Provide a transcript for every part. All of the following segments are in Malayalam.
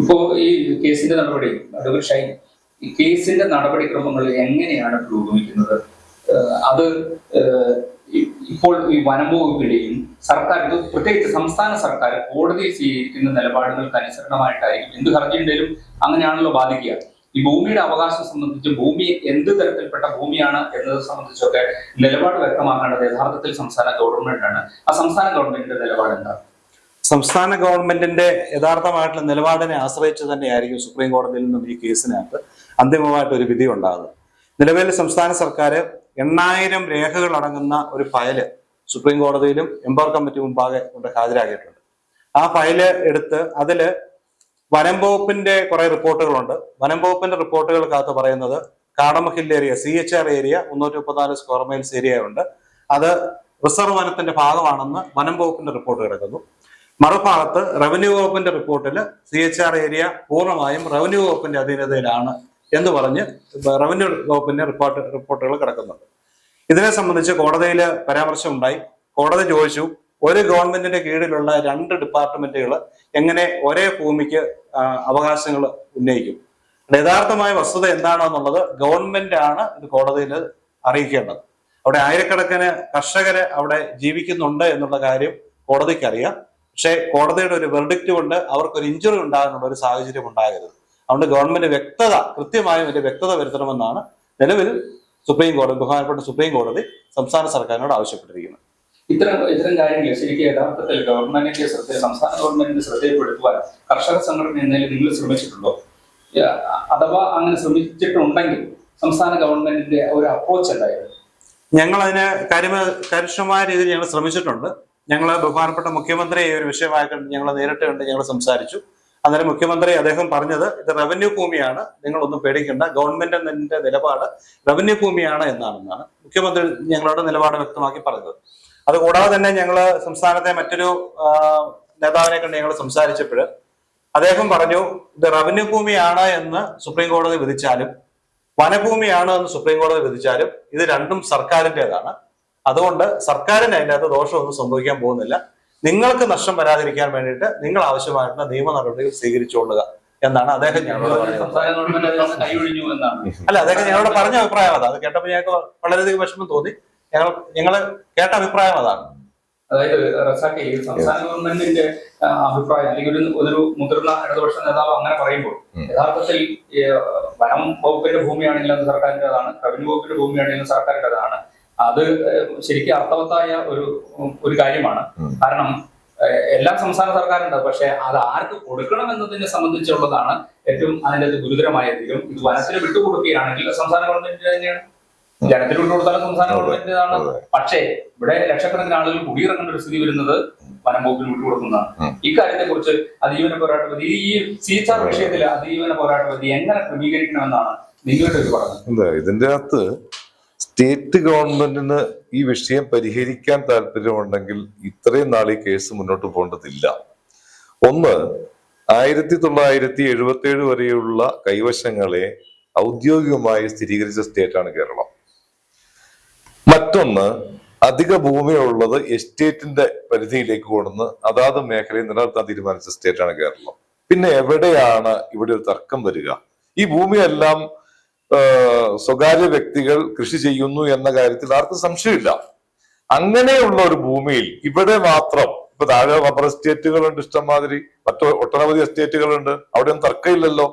ഇപ്പോ ഈ കേസിന്റെ നടപടി അഡ്വക്കേറ്റ് ഷൈൻ ഈ കേസിന്റെ നടപടിക്രമങ്ങൾ എങ്ങനെയാണ് പുരോഗമിക്കുന്നത്? അത് ഇപ്പോൾ ഈ വനംവകുപ്പിന്റെയും സർക്കാർ പ്രത്യേകിച്ച് സംസ്ഥാന സർക്കാർ കോടതിയിൽ സ്വീകരിക്കുന്ന നിലപാടുകൾക്ക് അനുസരണമായിട്ടായിരിക്കും. എന്ത് ഹർജിയുണ്ടെങ്കിലും അങ്ങനെയാണല്ലോ ബാധിക്കുക. ഈ ഭൂമിയുടെ അവകാശം സംബന്ധിച്ച് ഭൂമി എന്ത് തരത്തിൽപ്പെട്ട ഭൂമിയാണ് എന്നത് സംബന്ധിച്ചൊക്കെ നിലപാട് വ്യക്തമാക്കേണ്ടത് യഥാർത്ഥത്തിൽ സംസ്ഥാന ഗവൺമെന്റാണ്. ആ സംസ്ഥാന ഗവൺമെന്റിന്റെ നിലപാട് എന്താണ് സംസ്ഥാന ഗവൺമെന്റിന്റെ യഥാർത്ഥമായിട്ടുള്ള നിലപാടിനെ ആശ്രയിച്ച് തന്നെയായിരിക്കും സുപ്രീം കോടതിയിൽ നിന്നും ഈ കേസിനകത്ത് അന്തിമമായിട്ട് ഒരു വിധി ഉണ്ടാകുന്നത്. നിലവിൽ സംസ്ഥാന സർക്കാർ എണ്ണായിരം രേഖകൾ അടങ്ങുന്ന ഒരു ഫയൽ സുപ്രീം കോടതിയിലും എംപവർ കമ്മിറ്റി മുമ്പാകെ കൊണ്ട് ഹാജരാക്കിയിട്ടുണ്ട്. ആ ഫയൽ എടുത്ത് അതിൽ വനം വകുപ്പിന്റെ കുറെ റിപ്പോർട്ടുകളുണ്ട്. വനം വകുപ്പിന്റെ റിപ്പോർട്ടുകൾക്കകത്ത് പറയുന്നത് cardamom hill area C H R area മുന്നൂറ്റി മുപ്പത്തിനാല് സ്ക്വയർ മൈൽസ് ഏരിയ ഉണ്ട് അത് റിസർവ് വനത്തിന്റെ ഭാഗമാണെന്ന് വനം വകുപ്പിന്റെ റിപ്പോർട്ട് കിടക്കുന്നു. മറുഭാഗത്ത് റവന്യൂ വകുപ്പിന്റെ റിപ്പോർട്ടിൽ സി എച്ച് ആർ ഏരിയ പൂർണമായും റവന്യൂ വകുപ്പിന്റെ അധീനതയിലാണ് എന്ന് പറഞ്ഞ് റവന്യൂ വകുപ്പിന്റെ റിപ്പോർട്ട് റിപ്പോർട്ടുകൾ കിടക്കുന്നുണ്ട്. ഇതിനെ സംബന്ധിച്ച് കോടതിയിൽ പരാമർശമുണ്ടായി. കോടതി ചോദിച്ചു ഒരു ഗവൺമെന്റിന്റെ കീഴിലുള്ള രണ്ട് ഡിപ്പാർട്ട്മെന്റുകൾ എങ്ങനെ ഒരേ ഭൂമിക്ക് അവകാശങ്ങൾ ഉന്നയിക്കും? യഥാർത്ഥമായ വസ്തുത എന്താണോ എന്നുള്ളത് ഗവൺമെന്റ് ആണ് ഇത് കോടതിയിൽ അറിയിക്കേണ്ടത്. അവിടെ ആയിരക്കണക്കിന് കർഷകര് അവിടെ ജീവിക്കുന്നുണ്ട് എന്നുള്ള കാര്യം കോടതിക്ക് അറിയാം പക്ഷേ കോടതിയുടെ ഒരു വെർഡിക്റ്റ് കൊണ്ട് അവർക്ക് ഒരു ഇഞ്ചുറി ഉണ്ടാകുന്നുള്ള ഒരു സാഹചര്യം ഉണ്ടാകരുത്. അതുകൊണ്ട് ഗവൺമെന്റ് വ്യക്തത കൃത്യമായും ഒരു വ്യക്തത വരുത്തണമെന്നാണ് നിലവിൽ സുപ്രീം കോടതി ബഹുമാനപ്പെട്ട സുപ്രീം കോടതി സംസ്ഥാന സർക്കാരിനോട് ആവശ്യപ്പെട്ടിരിക്കുന്നത്. ഇത്തരം ഇത്തരം കാര്യങ്ങൾ ശരിക്കും യഥാർത്ഥത്തിൽ ഗവൺമെന്റിന്റെ ശ്രദ്ധ സംസ്ഥാന ഗവൺമെന്റിന്റെ ശ്രദ്ധയിൽപ്പെടുത്തുവാൻ കർഷക സംഘടന എന്നതിൽ നിങ്ങൾ ശ്രമിച്ചിട്ടുണ്ടോ? അഥവാ അങ്ങനെ ശ്രമിച്ചിട്ടുണ്ടെങ്കിൽ സംസ്ഥാന ഗവൺമെന്റിന്റെ ഒരു അപ്രോച്ച് എന്തായിരുന്നു? ഞങ്ങൾ അതിനെ കരിമ കാര്യക്ഷമമായ രീതിയിൽ ഞങ്ങൾ ശ്രമിച്ചിട്ടുണ്ട്. ഞങ്ങൾ ബഹുമാനപ്പെട്ട മുഖ്യമന്ത്രിയെ ഒരു വിഷയമായി കണ്ട് ഞങ്ങൾ നേരിട്ട് കണ്ട് ഞങ്ങൾ സംസാരിച്ചു. അന്നേരം മുഖ്യമന്ത്രി അദ്ദേഹം പറഞ്ഞത് ഇത് റവന്യൂ ഭൂമിയാണ് നിങ്ങളൊന്നും പേടിക്കേണ്ട ഗവൺമെന്റിന്റെ നിലപാട് റവന്യൂ ഭൂമിയാണ് എന്നാണെന്നാണ്. മുഖ്യമന്ത്രി ഞങ്ങളോട് നിലപാട് വ്യക്തമാക്കി പറഞ്ഞത്. അതുകൂടാതെ തന്നെ ഞങ്ങൾ സംസ്ഥാനത്തെ മറ്റൊരു നേതാവിനെ കണ്ട് ഞങ്ങൾ സംസാരിച്ചപ്പോൾ അദ്ദേഹം പറഞ്ഞു ഇത് റവന്യൂ ഭൂമിയാണ് എന്ന് സുപ്രീം കോടതി വിധിച്ചാലും വനഭൂമിയാണ് എന്ന് സുപ്രീം കോടതി വിധിച്ചാലും ഇത് രണ്ടും സർക്കാരിന്റെതാണ് അതുകൊണ്ട് സർക്കാരിന് അതിനകത്ത് അകത്ത് ദോഷമൊന്നും സംഭവിക്കാൻ പോകുന്നില്ല. നിങ്ങൾക്ക് നഷ്ടം വരാതിരിക്കാൻ വേണ്ടിയിട്ട് നിങ്ങൾ ആവശ്യമായിട്ടുള്ള നിയമ നടപടികൾ സ്വീകരിച്ചുകൊള്ളുക എന്നാണ് അദ്ദേഹം ഞങ്ങളോട് പറഞ്ഞത് അല്ല അദ്ദേഹം ഞങ്ങളോട് പറഞ്ഞ അഭിപ്രായം അതാണ്. അത് കേട്ടപ്പോൾ ഞങ്ങൾക്ക് വളരെയധികം വിഷമം തോന്നി. ഞങ്ങൾ ഞങ്ങൾ കേട്ട അഭിപ്രായം അതാണ്. അതായത് റസാഖെ ഈ സംസ്ഥാന ഗവൺമെന്റിന്റെ അഭിപ്രായം അല്ലെങ്കിൽ ഒരു ഒരു മുതിർന്ന ഇടതുപക്ഷ നേതാവ് അങ്ങനെ പറയുമ്പോൾ യഥാർത്ഥത്തിൽ വനം വകുപ്പിന്റെ ഭൂമിയാണെങ്കിലും സർക്കാരിന്റെ അതാണ് റവന്യൂ വകുപ്പിന്റെ ഭൂമിയാണെങ്കിലും സർക്കാരിന്റെതാണ് അത് ശരിക്കും അർത്ഥവത്തായ ഒരു ഒരു കാര്യമാണ്. കാരണം എല്ലാ സംസ്ഥാന സർക്കാരുണ്ട്. പക്ഷെ അത് ആർക്ക് കൊടുക്കണം എന്നതിനെ സംബന്ധിച്ചുള്ളതാണ് ഏറ്റവും അതിന്റെ അത് ഗുരുതരമായതിലും ഇത് വനത്തിന് വിട്ടുകൊടുക്കുകയാണെങ്കിൽ സംസ്ഥാന ഗവൺമെന്റ് തന്നെയാണ്. ജനത്തിന് വിട്ടുകൊടുത്താലും സംസ്ഥാന ഗവൺമെന്റിനാണ് പക്ഷെ ഇവിടെ ലക്ഷക്കണക്കിന് ആളുകൾ കുടിയിറങ്ങേണ്ട ഒരു സ്ഥിതി വരുന്നത് വനം വകുപ്പിന് വിട്ടുകൊടുക്കുന്നതാണ്. ഇക്കാര്യത്തെ കുറിച്ച് അതീവന പോരാട്ടപതി ഈ സീച്ചാർ വിഷയത്തിൽ അതീവന പോരാട്ടപതി എങ്ങനെ ക്രമീകരിക്കണമെന്നാണ് നിങ്ങളുടെ ഒരു പഠനം. എന്താ ഇതിന്റെ അകത്ത് സ്റ്റേറ്റ് ഗവൺമെന്റിന് ഈ വിഷയം പരിഹരിക്കാൻ താല്പര്യമുണ്ടെങ്കിൽ ഇത്രയും നാൾ ഈ കേസ് മുന്നോട്ട് പോകേണ്ടതില്ല. ഒന്ന് ആയിരത്തി തൊള്ളായിരത്തി എഴുപത്തി ഏഴ് വരെയുള്ള കൈവശങ്ങളെ ഔദ്യോഗികമായി സ്ഥിരീകരിച്ച സ്റ്റേറ്റാണ് കേരളം. മറ്റൊന്ന് അധിക ഭൂമിയുള്ളത് എസ്റ്റേറ്റിന്റെ പരിധിയിലേക്ക് കൊണ്ടുവന്ന് അതാത് മേഖലയിൽ നിലനിർത്താൻ തീരുമാനിച്ച സ്റ്റേറ്റാണ് കേരളം. പിന്നെ എവിടെയാണ് ഇവിടെ ഒരു തർക്കം വരിക? ഈ ഭൂമിയെല്ലാം സ്വകാര്യ വ്യക്തികൾ കൃഷി ചെയ്യുന്നു എന്ന കാര്യത്തിൽ ആർക്കും സംശയമില്ല. അങ്ങനെയുള്ള ഒരു ഭൂമിയിൽ ഇവിടെ മാത്രം ഇപ്പൊ താഴെ റബ്ബർ എസ്റ്റേറ്റുകളുണ്ട് ഇഷ്ടംമാതിരി മറ്റു ഒട്ടനവധി എസ്റ്റേറ്റുകളുണ്ട് അവിടെയൊന്നും തർക്കമില്ലല്ലോ.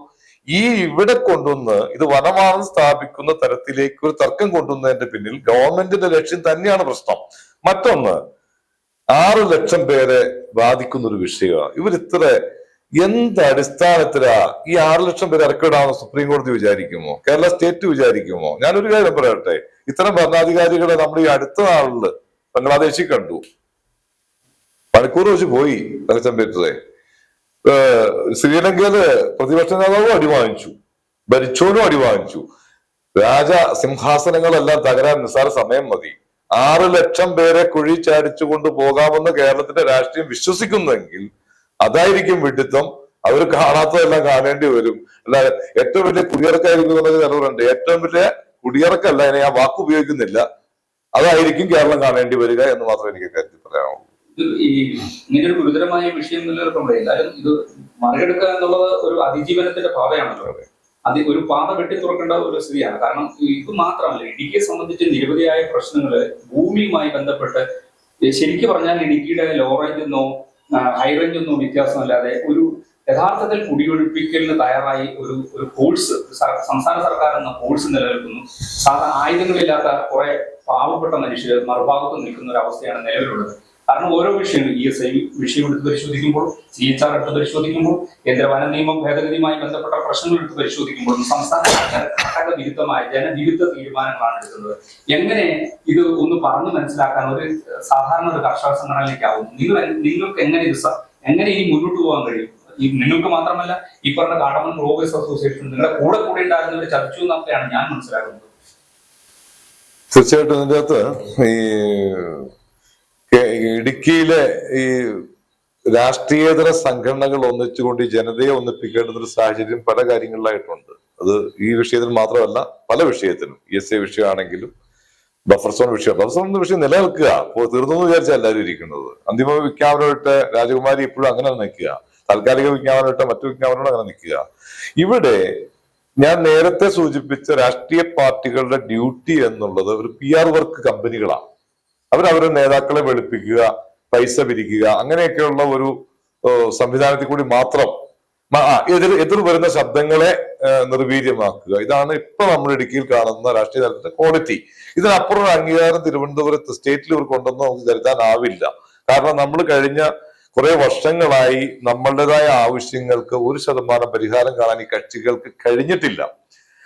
ഈ ഇവിടെ കൊണ്ടുവന്ന് ഇത് വനമാണെന്ന് സ്ഥാപിക്കുന്ന തരത്തിലേക്ക് ഒരു തർക്കം കൊണ്ടുവന്നതിന്റെ പിന്നിൽ ഗവൺമെന്റിന്റെ ലക്ഷ്യം തന്നെയാണ് പ്രശ്നം. മറ്റൊന്ന് ആറ് ലക്ഷം പേരെ ബാധിക്കുന്ന ഒരു വിഷയമാണ്. ഇവർ എന്ത് അടിസ്ഥാനത്തിലാ ഈ ആറ് ലക്ഷം പേര് ഇറക്കിടാമെന്ന് സുപ്രീം കോടതി വിചാരിക്കുമോ? കേരള സ്റ്റേറ്റ് വിചാരിക്കുമോ? ഞാനൊരു കാര്യം പറയട്ടെ. ഇത്തരം ഭരണാധികാരികളെ നമ്മൾ ഈ അടുത്ത നാളിൽ ബംഗ്ലാദേശിൽ കണ്ടു. മണിക്കൂർ വെച്ച് പോയി തകച്ചമ്പേറ്റതെ ശ്രീലങ്കയിൽ പ്രതിപക്ഷ നേതാവും അടിവാങ്ങിച്ചു. ഭരിച്ചോനും അടിവാങ്ങിച്ചു. രാജ സിംഹാസനങ്ങളെല്ലാം തകരാൻ നിസ്സാര സമയം മതി. ആറ് ലക്ഷം പേരെ കുഴി ചാടിച്ചു കൊണ്ട് പോകാമെന്ന് കേരളത്തിന്റെ രാഷ്ട്രീയം വിശ്വസിക്കുന്നെങ്കിൽ അതായിരിക്കും വിഡിത്തം. അവർ കാണാത്തതെല്ലാം കാണേണ്ടി വരും. അല്ലാതെ ഏറ്റവും വലിയ കുടിയിറക്കായിരിക്കും എന്നൊക്കെ നിലവിലുണ്ട് ഏറ്റവും വലിയ കുടിയിറക്കല്ല അതിനെ ആ വാക്ക് ഉപയോഗിക്കുന്നില്ല. അതായിരിക്കും കേരളം കാണേണ്ടി വരിക എന്ന് മാത്രമേ എനിക്ക് കാര്യത്തിൽ പറയാനുള്ളൂ. ഈ ഇങ്ങനൊരു ഗുരുതരമായ വിഷയം നിലനിൽക്കുമ്പോഴേ എല്ലാവരും ഇത് മറികടക്കുക എന്നുള്ളത് ഒരു അതിജീവനത്തിന്റെ പാതയാണല്ലോ. അത്. ഒരു പാത വെട്ടി തുറക്കേണ്ട ഒരു സ്ഥിതിയാണ്. കാരണം ഇത് മാത്രമല്ല ഇടുക്കിയെ സംബന്ധിച്ച് നിരവധിയായ പ്രശ്നങ്ങൾ ഭൂമിയുമായി ബന്ധപ്പെട്ട് ശരിക്കും പറഞ്ഞാൽ ഇടുക്കിയുടെ ലോറയിൽ റേഞ്ച് എന്നോ ഒന്നും വ്യത്യാസമല്ലാതെ ഒരു യഥാർത്ഥത്തിൽ കുടിയൊഴിപ്പിക്കലിന് തയ്യാറായി ഒരു ഒരു കോഴ്സ് സംസ്ഥാന സർക്കാർ എന്ന കോഴ്സ് നിലനിൽക്കുന്നു. സാധാരണ ആയുധങ്ങളില്ലാത്ത കുറെ പാവപ്പെട്ട മനുഷ്യർ മറുഭാഗത്ത് നിൽക്കുന്ന ഒരു അവസ്ഥയാണ് നിലവിലുള്ളത്. കാരണം ഓരോ വിഷയങ്ങളും ഇ എസ് ഐ വിഷയം എടുത്ത് പരിശോധിക്കുമ്പോൾ സി എച്ച് ആർ എടുത്ത് പരിശോധിക്കുമ്പോൾ കേന്ദ്ര വന നിയമം ഭേദഗതിയുമായി ബന്ധപ്പെട്ട പ്രശ്നങ്ങൾ എടുത്ത് പരിശോധിക്കുമ്പോൾ സംസ്ഥാന സർക്കാർ വിരുദ്ധമായ ജനവിരുദ്ധ തീരുമാനങ്ങളാണ് എടുക്കുന്നത്. എങ്ങനെ ഇത് ഒന്ന് പറഞ്ഞു മനസ്സിലാക്കാൻ ഒരു സാധാരണ ഒരു കർഷക സംഘടനയിലേക്കാവും? നിങ്ങൾ നിങ്ങൾക്ക് എങ്ങനെ ഇത് എങ്ങനെ ഇനി മുന്നോട്ട് പോകാൻ കഴിയും? നിങ്ങൾക്ക് മാത്രമല്ല ഈ പറഞ്ഞ കാടമൺ ഗ്ലോബൽസ് അസോസിയേഷൻ നിങ്ങളുടെ കൂടെ കൂടെ ഉണ്ടായിരുന്നവർ ചതിച്ചു എന്നൊക്കെയാണ് ഞാൻ മനസ്സിലാക്കുന്നത്. തീർച്ചയായിട്ടും അതിന്റെ അകത്ത് ഈ ഇടുക്കിയിലെ ഈ രാഷ്ട്രീയതര സംഘടനകൾ ഒന്നിച്ചുകൊണ്ട് ഈ ജനതയെ ഒന്നിപ്പിക്കേണ്ടുന്ന ഒരു സാഹചര്യം പല കാര്യങ്ങളിലായിട്ടുണ്ട്. അത് ഈ വിഷയത്തിൽ മാത്രമല്ല പല വിഷയത്തിലും. ഇ എസ് ഐ വിഷയമാണെങ്കിലും ബഫർ സോൺ വിഷയം. ബഫർ സോൺ വിഷയം നിലനിൽക്കുക. തീർന്നു എന്ന് വിചാരിച്ചാൽ എല്ലാവരും ഇരിക്കുന്നത്. അന്തിമ വിജ്ഞാപനമിട്ട് രാജകുമാരി ഇപ്പോഴും അങ്ങനെ നിൽക്കുക. താൽക്കാലിക വിജ്ഞാപനമിട്ട് മറ്റു വിജ്ഞാപനങ്ങളും അങ്ങനെ നിൽക്കുക. ഇവിടെ ഞാൻ നേരത്തെ സൂചിപ്പിച്ച രാഷ്ട്രീയ പാർട്ടികളുടെ ഡ്യൂട്ടി എന്നുള്ളത് ഒരു പി ആർ വർക്ക് കമ്പനികളാണ്. അവർ അവരുടെ നേതാക്കളെ വെളുപ്പിക്കുക പൈസ പിരിക്കുക അങ്ങനെയൊക്കെയുള്ള ഒരു സംവിധാനത്തിൽ കൂടി മാത്രം എതിർ എതിർ വരുന്ന ശബ്ദങ്ങളെ നിർവീര്യമാക്കുക. ഇതാണ് ഇപ്പൊ നമ്മൾ ഇടുക്കിയിൽ കാണുന്ന രാഷ്ട്രീയ തലത്തിന്റെ ക്വാളിറ്റി ഇതിനപ്പുറം ഒരു അംഗീകാരം തിരുവനന്തപുരത്ത് സ്റ്റേറ്റിൽ ഇവർ കൊണ്ടുവന്ന് നമുക്ക് കരുതാനാവില്ല കാരണം നമ്മൾ കഴിഞ്ഞ കുറെ വർഷങ്ങളായി നമ്മളുടേതായ ആവശ്യങ്ങൾക്ക് ഒരു ശതമാനം പരിഹാരം കാണാൻ ഈ കക്ഷികൾക്ക് കഴിഞ്ഞിട്ടില്ല.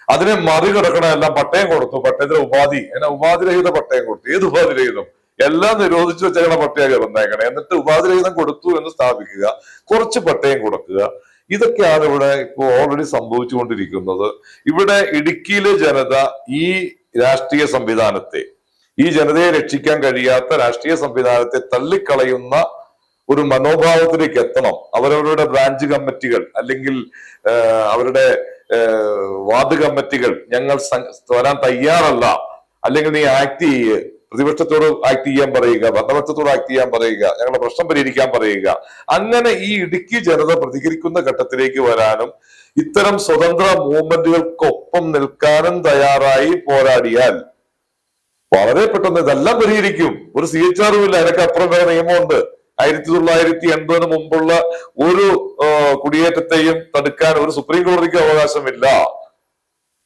അതിനെ മറികടക്കണ എല്ലാം പട്ടയം കൊടുത്തു. പട്ടയത്തിന് ഉപാധി. എന്നാ ഉപാധിരഹിത പട്ടയം കൊടുത്തു. ഏത് ഉപാധിരഹിതം? എല്ലാം നിരോധിച്ചു വെച്ചേക്കണ പട്ടയൊക്കെ വന്നേക്കണേ. എന്നിട്ട് ഉപാധിരഹിതം കൊടുത്തു എന്ന് സ്ഥാപിക്കുക. കുറച്ച് പട്ടയം കൊടുക്കുക. ഇതൊക്കെയാണ് ഇവിടെ ഇപ്പോൾ ഓൾറെഡി സംഭവിച്ചുകൊണ്ടിരിക്കുന്നത്. ഇവിടെ ഇടുക്കിയിലെ ജനത ഈ രാഷ്ട്രീയ സംവിധാനത്തെ ഈ ജനതയെ രക്ഷിക്കാൻ കഴിയാത്ത രാഷ്ട്രീയ സംവിധാനത്തെ തള്ളിക്കളയുന്ന ഒരു മനോഭാവത്തിലേക്ക് എത്തണം. അവരവരുടെ ബ്രാഞ്ച് കമ്മിറ്റികൾ അല്ലെങ്കിൽ അവരുടെ വാർഡ് കമ്മിറ്റികൾ ഞങ്ങൾ വരാൻ തയ്യാറല്ല. അല്ലെങ്കിൽ നീ ആക്ട് ചെയ്യ്. പ്രതിപക്ഷത്തോട് ആക്ട് ചെയ്യാൻ പറയുക ഭരണപക്ഷത്തോട് ആക്ട് ചെയ്യാൻ പറയുക ഞങ്ങളുടെ പ്രശ്നം പരിഹരിക്കാൻ പറയുക. അങ്ങനെ ഈ ഇടുക്കി ജനത പ്രതികരിക്കുന്ന ഘട്ടത്തിലേക്ക് വരാനും ഇത്തരം സ്വതന്ത്ര മൂവ്മെന്റുകൾക്കൊപ്പം നിൽക്കാനും തയ്യാറായി പോരാടിയാൽ വളരെ പെട്ടെന്ന് ഇതെല്ലാം പരിഹരിക്കും. ഒരു സി എച്ച് ആറും ഇല്ല അതിനൊക്കെ അപ്പുറം വേറെ നിയമമുണ്ട്. ആയിരത്തി തൊള്ളായിരത്തി എൺപതിന് മുമ്പുള്ള ഒരു കുടിയേറ്റത്തെയും തടുക്കാൻ ഒരു സുപ്രീം കോടതിക്ക് അവകാശമില്ല.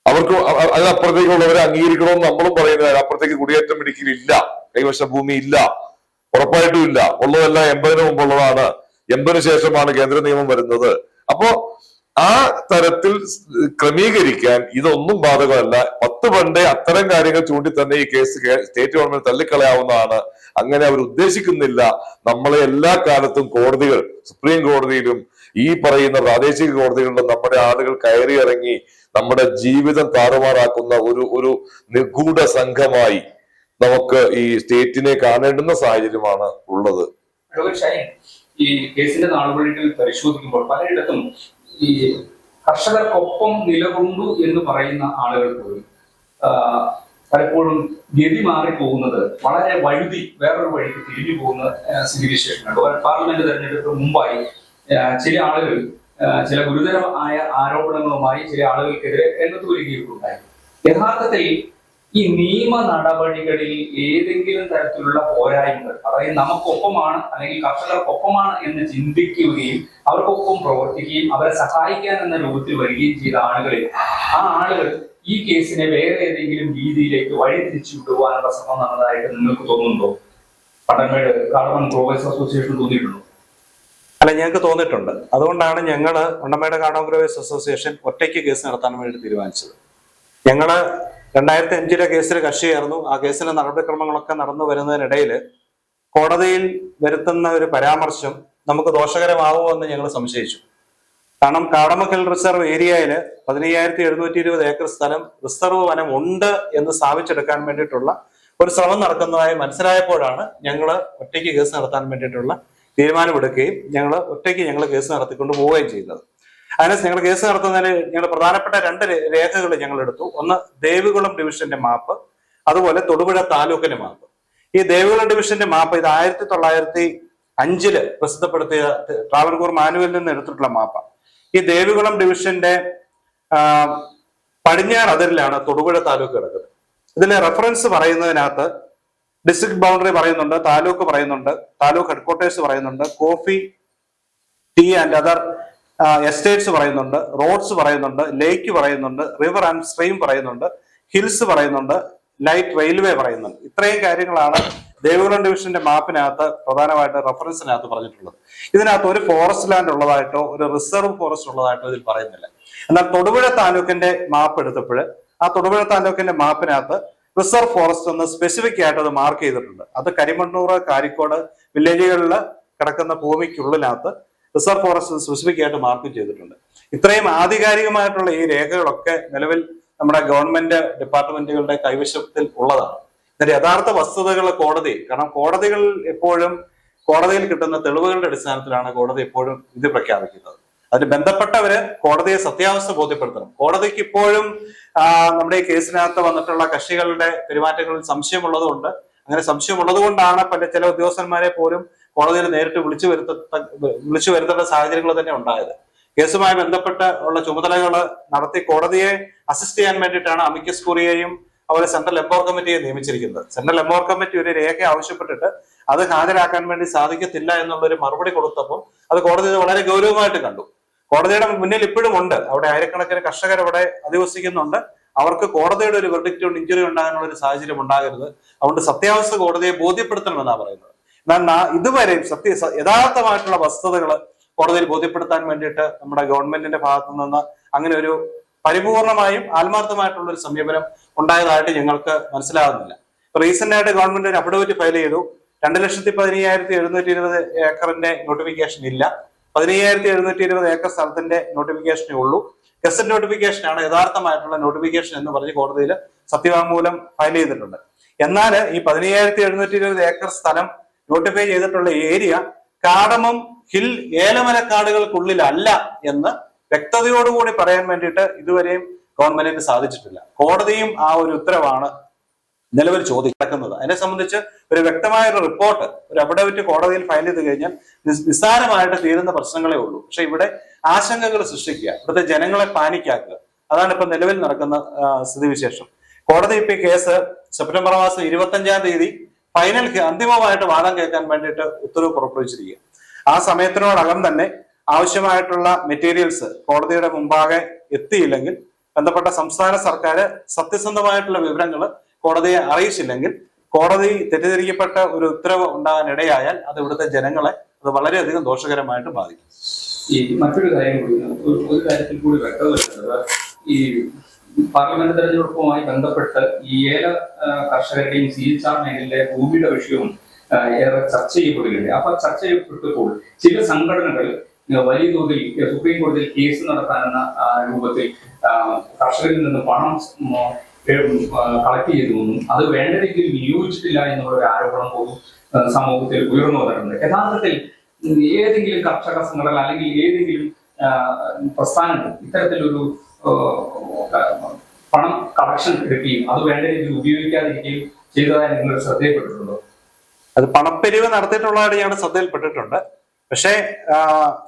അവർക്ക് അതിനപ്പുറത്തേക്കുള്ളവരെ അംഗീകരിക്കണമെന്ന് നമ്മളും പറയുന്നത് അതിനപ്പുറത്തേക്ക് കുടിയേറ്റം ഇടുക്കിയിലില്ല. കൈവശ ഭൂമി ഇല്ല. ഉറപ്പായിട്ടും ഇല്ല. ഉള്ളതെല്ലാം എൺപതിന് മുമ്പുള്ളതാണ്. എൺപതിനു ശേഷമാണ് കേന്ദ്ര നിയമം വരുന്നത്. അപ്പോ ആ തരത്തിൽ ക്രമീകരിക്കാൻ ഇതൊന്നും ബാധകമല്ല. പത്ത് പണ്ടേ അത്തരം കാര്യങ്ങൾ ചൂണ്ടി തന്നെ ഈ കേസ് സ്റ്റേറ്റ് ഗവൺമെന്റ് തള്ളിക്കളയാവുന്നതാണ്. അങ്ങനെ അവർ ഉദ്ദേശിക്കുന്നില്ല. നമ്മളെ എല്ലാ കാലത്തും കോടതികൾ സുപ്രീം കോടതിയിലും ഈ പറയുന്ന പ്രാദേശിക കോടതികളിലും നമ്മുടെ ആളുകൾ കയറി ഇറങ്ങി നമ്മുടെ ജീവിതം താറുമാറാക്കുന്ന ഒരു ഒരു നിഗൂഢ സംഘമായി നമുക്ക് ഈ സ്റ്റേറ്റിനെ കാണേണ്ടുന്ന സാഹചര്യമാണ് ഉള്ളത്. ഈ കേസിന്റെ നാളുകളിൽ പരിശോധിക്കുമ്പോൾ പലയിടത്തും ഈ കർഷകർക്കൊപ്പം നിലകൊണ്ടു എന്ന് പറയുന്ന ആളുകൾ പോലും പലപ്പോഴും ഗതി മാറി പോകുന്നത് വളരെ വഴുതി വേറൊരു വഴിക്ക് തിരിഞ്ഞു പോകുന്ന ഒരു പാർലമെന്റ് തെരഞ്ഞെടുപ്പ് മുമ്പായി ചില ആളുകൾ ചില ഗുരുതരമായ ആരോപണങ്ങളുമായി ചില ആളുകൾക്കെതിരെ രംഗത്ത് വരികയുണ്ടായി. യഥാർത്ഥത്തിൽ ഈ നിയമ നടപടികളിൽ ഏതെങ്കിലും തരത്തിലുള്ള പോരായ്മകൾ അതായത് നമുക്കൊപ്പമാണ് അല്ലെങ്കിൽ കർഷകർക്കൊപ്പമാണ് എന്ന് ചിന്തിക്കുകയും അവർക്കൊപ്പം പ്രവർത്തിക്കുകയും അവരെ സഹായിക്കാൻ എന്ന രൂപത്തിൽ വരികയും ചെയ്ത ആളുകളിൽ ആ ആളുകൾ ഈ കേസിനെ വേറെ ഏതെങ്കിലും രീതിയിലേക്ക് വഴിതിരിച്ചു വിടുവാനുള്ള ശ്രമം നടന്നതായിട്ട് നിങ്ങൾക്ക് തോന്നുന്നുണ്ടോ? പട്ടമേട് കാർബൺ ഗ്രോവേഴ്സ് അസോസിയേഷൻ തോന്നിയിട്ടുണ്ടോ? അല്ല ഞങ്ങൾക്ക് തോന്നിയിട്ടുണ്ട്. അതുകൊണ്ടാണ് ഞങ്ങൾ ഉണ്ടമേട് കാടോഗ്രവേഴ്സ് അസോസിയേഷൻ ഒറ്റയ്ക്ക് കേസ് നടത്താൻ വേണ്ടി തീരുമാനിച്ചത്. ഞങ്ങൾ രണ്ടായിരത്തി അഞ്ചിലെ കേസിൽ കക്ഷിയായിരുന്നു. ആ കേസിലെ നടപടിക്രമങ്ങളൊക്കെ നടന്നു വരുന്നതിനിടയിൽ കോടതിയിൽ വരുത്തുന്ന ഒരു പരാമർശം നമുക്ക് ദോഷകരമാവുമോ എന്ന് ഞങ്ങൾ സംശയിച്ചു. കാരണം കാടമക്കൽ റിസർവ് ഏരിയയിൽ പതിനയ്യായിരത്തി എഴുന്നൂറ്റി ഇരുപത് ഏക്കർ സ്ഥലം റിസർവ് വനം ഉണ്ട് എന്ന് സ്ഥാപിച്ചെടുക്കാൻ വേണ്ടിയിട്ടുള്ള ഒരു ശ്രമം നടക്കുന്നതായി മനസ്സിലായപ്പോഴാണ് ഞങ്ങൾ ഒറ്റയ്ക്ക് കേസ് നടത്താൻ വേണ്ടിയിട്ടുള്ള തീരുമാനമെടുക്കുകയും ഞങ്ങൾ ഒറ്റയ്ക്ക് ഞങ്ങൾ കേസ് നടത്തിക്കൊണ്ട് പോവുകയും ചെയ്യുന്നത് അതിന് ഞങ്ങൾ കേസ് നടത്തുന്നതിന് ഞങ്ങൾ പ്രധാനപ്പെട്ട രണ്ട് രേഖകൾ ഞങ്ങൾ എടുത്തു ഒന്ന് ദേവികുളം ഡിവിഷന്റെ മാപ്പ് അതുപോലെ തൊടുപുഴ താലൂക്കിന്റെ മാപ്പ്. ഈ ദേവികുളം ഡിവിഷന്റെ മാപ്പ് ഇത് ആയിരത്തി തൊള്ളായിരത്തി അഞ്ചിൽ പ്രസിദ്ധപ്പെടുത്തിയ ട്രാവൻകൂർ മാനുവലിൽ നിന്ന് എടുത്തിട്ടുള്ള മാപ്പാണ് ഈ ദേവികുളം ഡിവിഷന്റെ പടിഞ്ഞാറ് അതിരിലാണ് തൊടുപുഴ താലൂക്ക് കിടക്കുന്നത്. ഇതിലെ റെഫറൻസ് പറയുന്നതിനകത്ത് ഡിസ്ട്രിക്ട് ബൗണ്ടറി പറയുന്നുണ്ട് താലൂക്ക് പറയുന്നുണ്ട് താലൂക്ക് ഹെഡ്ക്വാർട്ടേഴ്സ് പറയുന്നുണ്ട് coffee tea and other estates പറയുന്നുണ്ട് റോഡ്സ് പറയുന്നുണ്ട് ലേക്ക് പറയുന്നുണ്ട് റിവർ ആൻഡ് സ്ട്രീം പറയുന്നുണ്ട് ഹിൽസ് പറയുന്നുണ്ട് ലൈറ്റ് റെയിൽവേ പറയുന്നുണ്ട്. ഇത്രയും കാര്യങ്ങളാണ് ദേവികുളം ഡിവിഷന്റെ മാപ്പിനകത്ത് പ്രധാനമായിട്ട് റെഫറൻസിനകത്ത് പറഞ്ഞിട്ടുള്ളത്. ഇതിനകത്ത് ഒരു ഫോറസ്റ്റ് ലാൻഡ് ഉള്ളതായിട്ടോ ഒരു റിസർവ് ഫോറസ്റ്റ് ഉള്ളതായിട്ടോ ഇതിൽ പറയുന്നില്ല. എന്നാൽ തൊടുപുഴ താലൂക്കിന്റെ മാപ്പ് എടുത്തപ്പോൾ ആ തൊടുപുഴ താലൂക്കിന്റെ മാപ്പിനകത്ത് റിസർവ് ഫോറസ്റ്റ് എന്ന് സ്പെസിഫിക് ആയിട്ട് അത് മാർക്ക് ചെയ്തിട്ടുണ്ട്. അത് കരിമണ്ണൂർ കാരിക്കോട് വില്ലേജുകളിൽ കിടക്കുന്ന ഭൂമിക്കുള്ളിനകത്ത് റിസർവ് ഫോറസ്റ്റ് സ്പെസിഫിക് ആയിട്ട് മാർക്ക് ചെയ്തിട്ടുണ്ട്. ഇത്രയും ആധികാരികമായിട്ടുള്ള ഈ രേഖകളൊക്കെ നിലവിൽ നമ്മുടെ ഗവൺമെന്റ് ഡിപ്പാർട്ട്മെന്റുകളുടെ കൈവശത്തിൽ ഉള്ളതാണ്. എന്നിട്ട് യഥാർത്ഥ വസ്തുതകൾ കോടതി കാരണം കോടതികൾ എപ്പോഴും കോടതിയിൽ കിട്ടുന്ന തെളിവുകളുടെ അടിസ്ഥാനത്തിലാണ് കോടതി എപ്പോഴും ഇത് പ്രഖ്യാപിക്കുന്നത്. അതിന് ബന്ധപ്പെട്ടവര് കോടതിയെ സത്യാവസ്ഥ ബോധ്യപ്പെടുത്തണം. കോടതിക്ക് ഇപ്പോഴും നമ്മുടെ ഈ കേസിനകത്ത് വന്നിട്ടുള്ള കക്ഷികളുടെ പെരുമാറ്റങ്ങളിൽ സംശയമുള്ളതുകൊണ്ട് അങ്ങനെ സംശയമുള്ളത് കൊണ്ടാണ് പല ചില ഉദ്യോഗസ്ഥന്മാരെ പോലും കോടതിയിൽ നേരിട്ട് വിളിച്ചു വരുത്ത വിളിച്ചു വരുത്തേണ്ട സാഹചര്യങ്ങൾ തന്നെ ഉണ്ടായത്. കേസുമായി ബന്ധപ്പെട്ട് ഉള്ള ചുമതലകൾ നടത്തി കോടതിയെ അസിസ്റ്റ് ചെയ്യാൻ വേണ്ടിയിട്ടാണ് അമിക്കസ് കുറിയെയും അതുപോലെ സെൻട്രൽ എംപവർ കമ്മിറ്റിയെ നിയമിച്ചിരിക്കുന്നത്. സെൻട്രൽ എംപവർ കമ്മിറ്റി ഒരു രേഖ ആവശ്യപ്പെട്ടിട്ട് അത് ഹാജരാക്കാൻ വേണ്ടി സാധിക്കത്തില്ല എന്നുള്ള ഒരു മറുപടി കൊടുത്തപ്പോൾ അത് കോടതി വളരെ ഗൗരവമായിട്ട് കണ്ടു. കോടതിയുടെ മുന്നിൽ ഇപ്പോഴും ഉണ്ട്. അവിടെ ആയിരക്കണക്കിന് കർഷകർ അവിടെ അധിവസിക്കുന്നുണ്ട്. അവർക്ക് കോടതിയുടെ ഒരു വെർഡിക്റ്റ് കൊണ്ട് ഇഞ്ചുറി ഉണ്ടാകാനുള്ള ഒരു സാഹചര്യം ഉണ്ടാകരുത്. അതുകൊണ്ട് സത്യാവസ്ഥ കോടതിയെ ബോധ്യപ്പെടുത്തണമെന്നാണ് പറയുന്നത്. ഇതുവരെയും സത്യ യഥാർത്ഥമായിട്ടുള്ള വസ്തുതകൾ കോടതിയിൽ ബോധ്യപ്പെടുത്താൻ വേണ്ടിയിട്ട് നമ്മുടെ ഗവൺമെന്റിന്റെ ഭാഗത്തു നിന്ന് അങ്ങനെ ഒരു പരിപൂർണമായും ആത്മാർത്ഥമായിട്ടുള്ള ഒരു സമീപനം ഉണ്ടായതായിട്ട് ഞങ്ങൾക്ക് മനസ്സിലാകുന്നില്ല. റീസെന്റ് ആയിട്ട് ഗവൺമെന്റ് ഒരു അഫിഡവിറ്റ് ഫയൽ ചെയ്തു. രണ്ട് ലക്ഷത്തി പതിനയ്യായിരത്തി എഴുന്നൂറ്റി ഇരുപത് ഏക്കറിന്റെ നോട്ടിഫിക്കേഷൻ ഇല്ല. പതിനയ്യായിരത്തി എഴുന്നൂറ്റി ഇരുപത് ഏക്കർ സ്ഥലത്തിന്റെ നോട്ടിഫിക്കേഷനേ ഉള്ളൂ. ഗസറ്റ് നോട്ടിഫിക്കേഷൻ ആണ് യഥാർത്ഥമായിട്ടുള്ള നോട്ടിഫിക്കേഷൻ എന്ന് പറഞ്ഞ് കോടതിയിൽ സത്യവാങ്മൂലം ഫയൽ ചെയ്തിട്ടുണ്ട്. എന്നാൽ ഈ പതിനയ്യായിരത്തി എഴുന്നൂറ്റി ഇരുപത് ഏക്കർ സ്ഥലം നോട്ടിഫൈ ചെയ്തിട്ടുള്ള ഏരിയ കാടമം ഹിൽ ഏലമരക്കാടുകൾക്കുള്ളിലല്ല എന്ന് വ്യക്തതയോടുകൂടി പറയാൻ വേണ്ടിയിട്ട് ഇതുവരെയും ഗവൺമെന്റിന് സാധിച്ചിട്ടില്ല. കോടതിയും ആ ഒരു ഉത്തരവാണ് നിലവിൽ ചോദിക്കുന്നത് അതിനെ സംബന്ധിച്ച് ഒരു വ്യക്തമായ ഒരു റിപ്പോർട്ട് ഒരു അഫിഡവിറ്റ് കോടതിയിൽ ഫയൽ ചെയ്ത് കഴിഞ്ഞാൽ നിസ്- നിസ്സാരമായിട്ട് തീരുന്ന പ്രശ്നങ്ങളേ ഉള്ളൂ. പക്ഷെ ഇവിടെ ആശങ്കകൾ സൃഷ്ടിക്കുക ഇവിടുത്തെ ജനങ്ങളെ പാനിക്കാക്കുക അതാണ് ഇപ്പൊ നിലവിൽ നടക്കുന്ന സ്ഥിതിവിശേഷം. കോടതി ഇപ്പൊ കേസ് സെപ്റ്റംബർ മാസം ഇരുപത്തഞ്ചാം തീയതി ഫൈനൽ അന്തിമമായിട്ട് വാദം കേൾക്കാൻ വേണ്ടിയിട്ട് ഉത്തരവ് പുറപ്പെടുവിച്ചിരിക്കുക ആ സമയത്തിനോടകം തന്നെ ആവശ്യമായിട്ടുള്ള മെറ്റീരിയൽസ് കോടതിയുടെ മുമ്പാകെ എത്തിയില്ലെങ്കിൽ ബന്ധപ്പെട്ട സംസ്ഥാന സർക്കാർ സത്യസന്ധമായിട്ടുള്ള വിവരങ്ങൾ കോടതിയെ അറിയിച്ചില്ലെങ്കിൽ കോടതി തെറ്റിദ്ധരിക്കപ്പെട്ട ഒരു ഉത്തരവ് ഉണ്ടാകാൻ ഇടയായാൽ അത് ഇവിടുത്തെ ജനങ്ങളെ അത് വളരെയധികം ദോഷകരമായിട്ട് ബാധിക്കും. ഈ മറ്റൊരു കാര്യം കൂടി ഒരു- കാര്യത്തിൽ കൂടി വ്യക്തത ഈ പാർലമെന്റ് തെരഞ്ഞെടുപ്പുമായി ബന്ധപ്പെട്ട് ഈ ഏല കർഷകരുടെയും സി എച്ച് ആർ മേഖലയിലെ ഭൂമിയുടെ വിഷയവും ഏറെ ചർച്ച ചെയ്യപ്പെടുകയുണ്ട് അപ്പൊ ചർച്ച ചെയ്യപ്പെട്ടപ്പോൾ ചില സംഘടനകൾ വലിയ തോതിൽ സുപ്രീം കോടതിയിൽ കേസ് നടത്താനെന്ന രൂപത്തിൽ കർഷകരിൽ നിന്ന് പണം കളക്ട് ചെയ്തുവെന്നും അത് വേണ്ട രീതിയിൽ വിനിയോഗിച്ചിട്ടില്ല എന്നുള്ള ഒരു ആരോപണം പോലും സമൂഹത്തിൽ ഉയർന്നു വന്നിട്ടുണ്ട്. യഥാർത്ഥത്തിൽ ഏതെങ്കിലും കർഷക സംഘടന അല്ലെങ്കിൽ ഏതെങ്കിലും പ്രസ്ഥാനങ്ങൾ ഇത്തരത്തിലൊരു പണം കളക്ഷൻ എടുക്കുകയും അത് വേണ്ട രീതിയിൽ ഉപയോഗിക്കാതിരിക്കുകയും ചെയ്തതായി നിങ്ങൾ ശ്രദ്ധയിൽപ്പെട്ടിട്ടുണ്ടോ അത് പണപ്പെരിവ് നടത്തിയിട്ടുള്ളതായിട്ട് ഞങ്ങളുടെ ശ്രദ്ധയിൽപ്പെട്ടിട്ടുണ്ട് പക്ഷേ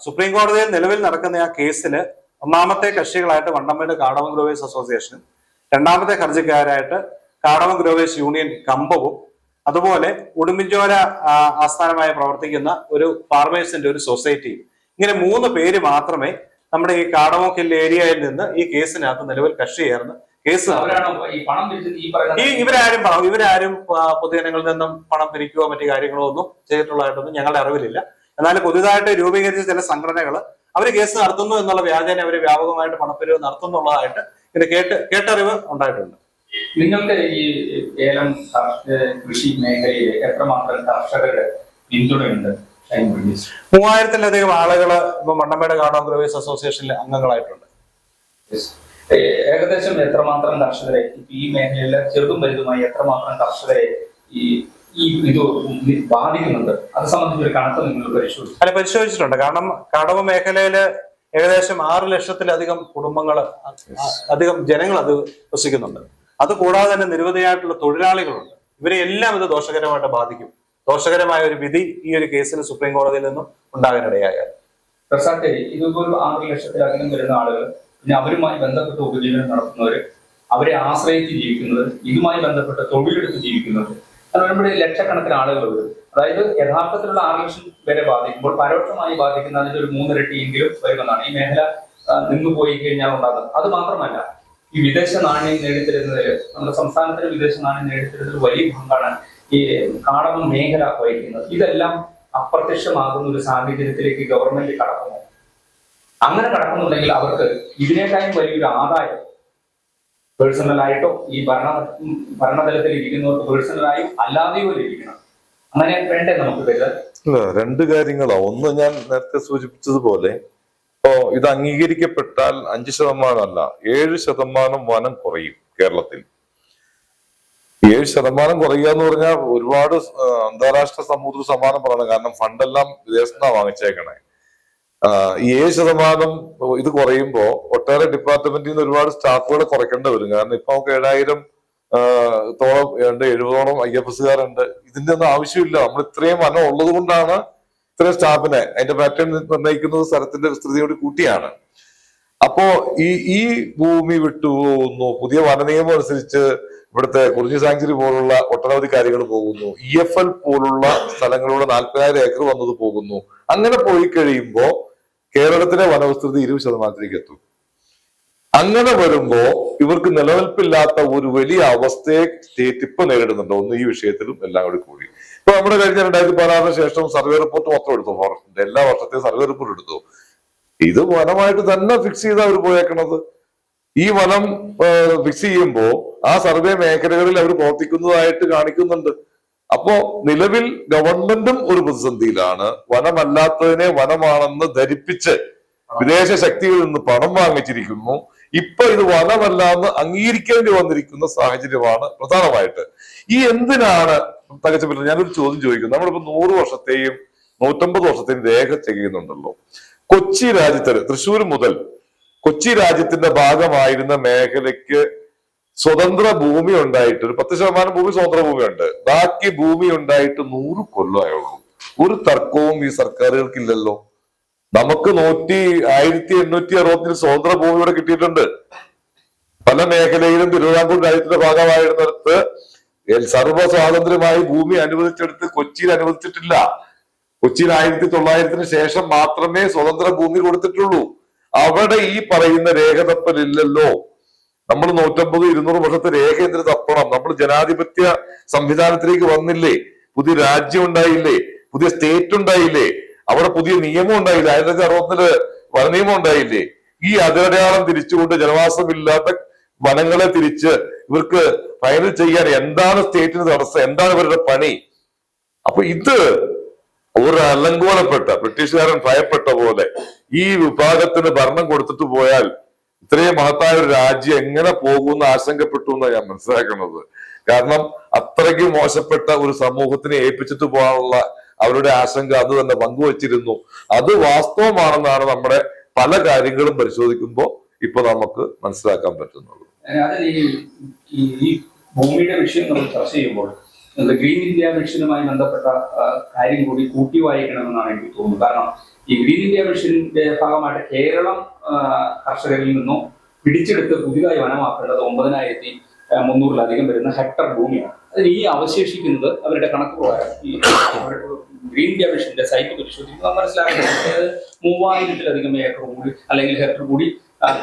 സുപ്രീം കോടതിയിൽ നിലവിൽ നടക്കുന്ന ആ കേസിൽ ഒന്നാമത്തെ കക്ഷികളായിട്ട് വണ്ടമ്മയുടെ കാടവം ഗ്രോവേഴ്സ് അസോസിയേഷനും രണ്ടാമത്തെ ഹർജിക്കാരായിട്ട് കാടവം ഗ്രോവേഴ്സ് യൂണിയൻ കമ്പവും അതുപോലെ ഉടുമ്പിഞ്ചോല ആസ്ഥാനമായി പ്രവർത്തിക്കുന്ന ഒരു ഫാർമേഴ്സിന്റെ ഒരു സൊസൈറ്റിയും ഇങ്ങനെ മൂന്ന് പേര് മാത്രമേ നമ്മുടെ ഈ കാടമോക്കിൽ ഏരിയയിൽ നിന്ന് ഈ കേസിനകത്ത് നിലവിൽ കക്ഷി ചേർന്ന് കേസ് ഈ ഇവരാരും പണം ഇവരാരും പൊതുജനങ്ങളിൽ നിന്നും പണം പിരിക്കുകയോ മറ്റു കാര്യങ്ങളോ ഒന്നും ചെയ്തിട്ടുള്ളതായിട്ടൊന്നും ഞങ്ങളുടെ അറിവിലില്ല എന്നാൽ പുതുതായിട്ട് രൂപീകരിച്ച ചില സംഘടനകൾ അവർ കേസ് നടത്തുന്നു എന്നുള്ള വ്യാജേന അവർ വ്യാപകമായിട്ട് പണപ്പിരിവ് നടത്തുന്നുള്ളതായിട്ട് ഇത് കേട്ട് കേട്ടറിവ് ഉണ്ടായിട്ടുണ്ട് നിങ്ങളുടെ ഈ ഏലം കൃഷി മേഖലയിൽ എത്രമാത്രം കർഷകരുടെ പിന്തുണയുണ്ട്? മൂവായിരത്തിലധികം ആളുകൾ ഇപ്പൊ മണ്ണമ്മയുടെ ഗാർഡൻ ഗ്രവേഴ്സ് അസോസിയേഷനിലെ അംഗങ്ങളായിട്ടുണ്ട്. ഏകദേശം എത്രമാത്രം കർഷകരെ ഇപ്പൊ ഈ മേഖലയിലെ ചെറുതും വലുതുമായി എത്രമാത്രം കർഷകരെ ഈ ഈ ഇത് ബാധിക്കുന്നുണ്ട്? അത് സംബന്ധിച്ച് കണക്ക് നിങ്ങൾ പരിശോധിച്ചു. അതിനെ പരിശോധിച്ചിട്ടുണ്ട്. കാരണം കടവ് മേഖലയിൽ ഏകദേശം ആറ് ലക്ഷത്തിലധികം കുടുംബങ്ങൾ അധികം ജനങ്ങൾ അത് വസിക്കുന്നുണ്ട്. അത് കൂടാതെ തന്നെ നിരവധിയായിട്ടുള്ള തൊഴിലാളികളുണ്ട്. ഇവരെ എല്ലാം ഇത് ദോഷകരമായിട്ട് ബാധിക്കും. ദോഷകരമായ ഒരു വിധി ഈ ഒരു കേസിൽ സുപ്രീം കോടതിയിൽ നിന്നും ഉണ്ടാകാനിടയായാൽ പ്രസാദ് ഇതുപോലെ ആറ് ലക്ഷത്തിലധികം വരുന്ന ആളുകൾ പിന്നെ അവരുമായി ബന്ധപ്പെട്ട് ഉപജീവനം നടത്തുന്നവര് അവരെ ആശ്രയിച്ച് ജീവിക്കുന്നത് ഇതുമായി ബന്ധപ്പെട്ട് തൊഴിലെടുത്ത് ജീവിക്കുന്നത് അത് വരുമ്പോൾ ലക്ഷക്കണക്കിന് ആളുകൾ വരും അതായത് യഥാർത്ഥത്തിലുള്ള ആറ് ലക്ഷം വരെ ബാധിക്കുമ്പോൾ പരോക്ഷമായി ബാധിക്കുന്ന അതിന്റെ ഒരു മൂന്നിരട്ടിയെങ്കിലും വരുമെന്നാണ് ഈ മേഖല നിന്നുപോയി നിന്നു പോയി കഴിഞ്ഞാൽ ഉണ്ടാകുന്നത്. അത് മാത്രമല്ല ഈ വിദേശ നാണയം നേടിത്തരുന്നതിൽ നമ്മുടെ സംസ്ഥാനത്തിന് വിദേശ നാണയം നേടിത്തരുന്നതിൽ വലിയ പങ്കാണ് ഈ കാടമ മേഖല വഹിക്കുന്നത്. ഇതെല്ലാം അപ്രത്യക്ഷമാകുന്ന ഒരു സാഹചര്യത്തിലേക്ക് ഗവൺമെന്റ് കടക്കുന്നു. അങ്ങനെ കടക്കുന്നുണ്ടെങ്കിൽ അവർക്ക് ഇതിനേക്കാളും വലിയൊരു ആദായം പേഴ്സണലായിട്ടോ ഈ ഭരണ ഭരണതലത്തിൽ ഇരിക്കുന്നവർക്ക് പേഴ്സണലായും അല്ലാതെയോ ലഭിക്കണം. അങ്ങനെ വേണ്ടേ നമുക്ക് കരുതാൻ രണ്ട് കാര്യങ്ങളാ. ഒന്ന് ഞാൻ നേരത്തെ സൂചിപ്പിച്ചതുപോലെ ഇപ്പോ ഇത് അംഗീകരിക്കപ്പെട്ടാൽ അഞ്ച് ശതമാനമല്ല ഏഴ് ശതമാനം വനം കുറയും കേരളത്തിൽ. ഏഴ് ശതമാനം കുറയുക എന്ന് പറഞ്ഞാൽ ഒരുപാട് അന്താരാഷ്ട്ര സമൂഹത്തിൽ സമാനം പറയണം. കാരണം ഫണ്ടെല്ലാം വിദേശത്താണ് വാങ്ങിച്ചേക്കണേ. ഈ ഏഴ് ശതമാനം ഇത് കുറയുമ്പോൾ ഒട്ടേറെ ഡിപ്പാർട്ട്മെന്റിൽ നിന്ന് ഒരുപാട് സ്റ്റാഫുകളെ കുറയ്ക്കേണ്ടി വരും. കാരണം ഇപ്പൊ നമുക്ക് ഏഴായിരം തോളം ഉണ്ട് എഴുപതോളം ഐ എഫ് എസ്സുകാരുണ്ട്. ഇതിന്റെ ഒന്നും ആവശ്യമില്ല. നമ്മൾ ഇത്രയും വനം ഉള്ളത് കൊണ്ടാണ് ഇത്രയും സ്റ്റാഫിനെ അതിന്റെ പാറ്റേൺ നിർണയിക്കുന്നത് സ്ഥലത്തിന്റെ വിസ്തൃതിയോട് കൂട്ടിയാണ്. അപ്പോ ഈ ഈ ഭൂമി വിട്ടുപോകുന്നു. പുതിയ വന നിയമം അനുസരിച്ച് ഇവിടുത്തെ കുറിഞ്ഞി സാങ്ചുറി പോലുള്ള ഒട്ടനവധി കാര്യങ്ങൾ പോകുന്നു. ഇ എഫ് എൽ പോലുള്ള സ്ഥലങ്ങളിലൂടെ നാൽപ്പതിനായിരം ഏക്കർ വന്നത് പോകുന്നു. അങ്ങനെ പോയി കഴിയുമ്പോൾ കേരളത്തിലെ വനവിസ്തൃതി ഇരുപത് ശതമാനത്തിലേക്ക് എത്തും. അങ്ങനെ വരുമ്പോ ഇവർക്ക് നിലനിൽപ്പില്ലാത്ത ഒരു വലിയ അവസ്ഥയെ സ്റ്റേറ്റ് ഇപ്പൊ നേരിടുന്നുണ്ട്. ഒന്ന് ഈ വിഷയത്തിലും എല്ലാം കൂടി കൂടി. ഇപ്പൊ നമ്മുടെ കഴിഞ്ഞ രണ്ടായിരത്തി പതിനാറിന് ശേഷം സർവേ റിപ്പോർട്ട് മൊത്തം എടുത്തു. ഫോറസ്റ്റിന്റെ എല്ലാ വർഷത്തെയും സർവേ റിപ്പോർട്ട് എടുത്തു. ഇത് വനമായിട്ട് തന്നെ ഫിക്സ് ചെയ്താ അവർ പോയേക്കണത്. ഈ വനം ഫിക്സ് ചെയ്യുമ്പോൾ ആ സർവേ മേഖലകളിൽ അവർ പ്രവർത്തിക്കുന്നതായിട്ട് കാണിക്കുന്നുണ്ട്. അപ്പോ നിലവിൽ ഗവൺമെന്റും ഒരു പ്രതിസന്ധിയിലാണ്. വനമല്ലാത്തതിനെ വനമാണെന്ന് ധരിപ്പിച്ച് വിദേശ ശക്തികളിൽ നിന്ന് പണം വാങ്ങിച്ചിരിക്കുന്നു. ഇപ്പൊ ഇത് വനമല്ല എന്ന് അംഗീകരിക്കേണ്ടി വന്നിരിക്കുന്ന സാഹചര്യമാണ് പ്രധാനമായിട്ട്. ഈ എന്തിനാണ് തകച്ചപ്പെട്ടത് ഞാനൊരു ചോദ്യം ചോദിക്കുന്നു. നമ്മളിപ്പോ നൂറ് വർഷത്തെയും നൂറ്റമ്പത് വർഷത്തെയും രേഖ ചെയ്യുന്നുണ്ടല്ലോ. കൊച്ചി രാജ്യത്തിന് തൃശ്ശൂർ മുതൽ കൊച്ചി രാജ്യത്തിന്റെ ഭാഗമായിരുന്ന മേഖലയ്ക്ക് സ്വതന്ത്ര ഭൂമി ഉണ്ടായിട്ട് ഒരു പത്ത് ശതമാനം ഭൂമി സ്വതന്ത്ര ഭൂമിയുണ്ട് ബാക്കി ഭൂമി ഉണ്ടായിട്ട് നൂറ് കൊല്ലമായുള്ളൂ ഒരു തർക്കവും ഈ സർക്കാരുകൾക്കില്ലല്ലോ. നമുക്ക് നൂറ്റി ആയിരത്തി എണ്ണൂറ്റി അറുപത്തിൽ സ്വതന്ത്ര ഭൂമി ഇവിടെ കിട്ടിയിട്ടുണ്ട്. പല മേഖലയിലും തിരുവിതാംകൂർ രാജ്യത്തിന്റെ ഭാഗമായിരുന്നിടത്ത് സർവ സ്വാതന്ത്ര്യമായി ഭൂമി അനുവദിച്ചെടുത്ത് കൊച്ചിയിൽ അനുവദിച്ചിട്ടില്ല. കൊച്ചിയിൽ ആയിരത്തി തൊള്ളായിരത്തിന് ശേഷം മാത്രമേ സ്വതന്ത്ര ഭൂമി കൊടുത്തിട്ടുള്ളൂ. അവിടെ ഈ പറയുന്ന രേഖ തപ്പലില്ലല്ലോ നമ്മൾ നൂറ്റമ്പത് ഇരുന്നൂറ് വർഷത്തെ രേഖ എന്തിനു തപ്പണം. നമ്മൾ ജനാധിപത്യ സംവിധാനത്തിലേക്ക് വന്നില്ലേ? പുതിയ രാജ്യം ഉണ്ടായില്ലേ? പുതിയ സ്റ്റേറ്റ് ഉണ്ടായില്ലേ? അവിടെ പുതിയ നിയമം ഉണ്ടായില്ലേ? ആയിരത്തി തൊള്ളായിരത്തി അറുപത്തിൽ വനനിയമം ഉണ്ടായില്ലേ? ഈ അതിരടയാളം തിരിച്ചുകൊണ്ട് ജനവാസമില്ലാത്ത വനങ്ങളെ തിരിച്ച് ഇവർക്ക് ഫൈനൽ ചെയ്യാൻ എന്താണ് സ്റ്റേറ്റിന് തടസ്സം? എന്താണ് ഇവരുടെ പണി? അപ്പൊ ഇത് ഒരു അലങ്കോലപ്പെട്ട ബ്രിട്ടീഷുകാരൻ ഭയപ്പെട്ട പോലെ ഈ വിഭാഗത്തിന് ഭരണം കൊടുത്തിട്ട് പോയാൽ ഇത്രയും മഹത്തായ ഒരു രാജ്യം എങ്ങനെ പോകുമെന്ന് ആശങ്കപ്പെട്ടു എന്നാണ് ഞാൻ മനസ്സിലാക്കുന്നത്. കാരണം അത്രയ്ക്ക് മോശപ്പെട്ട ഒരു സമൂഹത്തിനെ ഏൽപ്പിച്ചിട്ട് പോകാനുള്ള അവരുടെ ആശങ്ക അത് തന്നെ പങ്കുവച്ചിരുന്നു. അത് വാസ്തവമാണെന്നാണ് നമ്മുടെ പല കാര്യങ്ങളും പരിശോധിക്കുമ്പോൾ ഇപ്പൊ നമുക്ക് മനസ്സിലാക്കാൻ പറ്റുന്നത്. ഭൂമിയുടെ വിഷയം നമ്മൾ ചർച്ച ചെയ്യുമ്പോൾ ഗ്രീൻ ഇന്ത്യ മിഷനുമായി ബന്ധപ്പെട്ട കാര്യം കൂടി കൂട്ടി വായിക്കണമെന്നാണ് എനിക്ക് തോന്നുന്നത്. കാരണം ഈ ഗ്രീൻ ഇന്ത്യ മിഷന്റെ ഭാഗമായിട്ട് കേരളം കർഷകരിൽ നിന്നും പിടിച്ചെടുത്ത് പുതിയതായി വനമാക്കേണ്ടത് ഒമ്പതിനായിരത്തി മുന്നൂറിലധികം വരുന്ന ഹെക്ടർ ഭൂമിയാണ്. അതിന് ഈ അവശേഷിക്കുന്നത് അവരുടെ കണക്ക് പ്രകാരം ഈ ഗ്രീൻ ഇന്ത്യ മിഷന്റെ സൈറ്റ് പരിശോധിക്കുമ്പോൾ മനസ്സിലാക്കുന്നത് അതായത് മൂവായിരത്തിലധികം ഏക്കർ കൂടി അല്ലെങ്കിൽ ഹെക്ടർ കൂടി